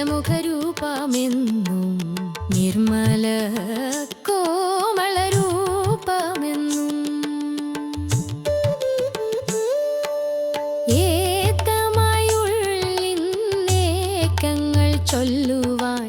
നിൻ നിർമ്മല കോമളരൂപമെന്നും ഏത്തമായുള്ളിന്നേക്കങ്ങൾ ചൊല്ലുവാൻ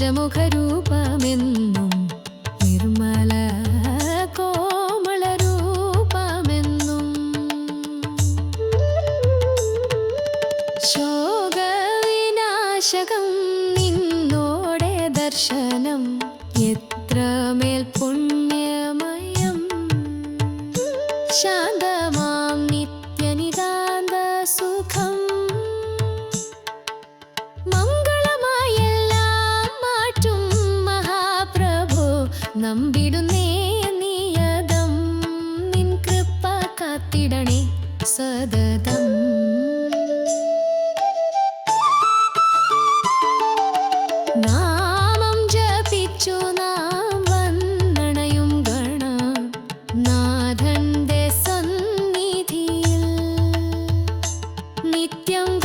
നിൻ ഗജമുഖരൂപമെന്നും നിർമ്മല കോമളരൂപമെന്നും ശോകവിനാശകം നിന്നോടെ ദർശനം എത്രമേൽ പുണ്യമയം ശാന്തമാം നമ്പിടുന്നേ നീയതം. നിൻ കൃപ കാത്തിടണേ സതതം. നാമം നാം ഗണ. സന്നിധിയിൽ നിത്യം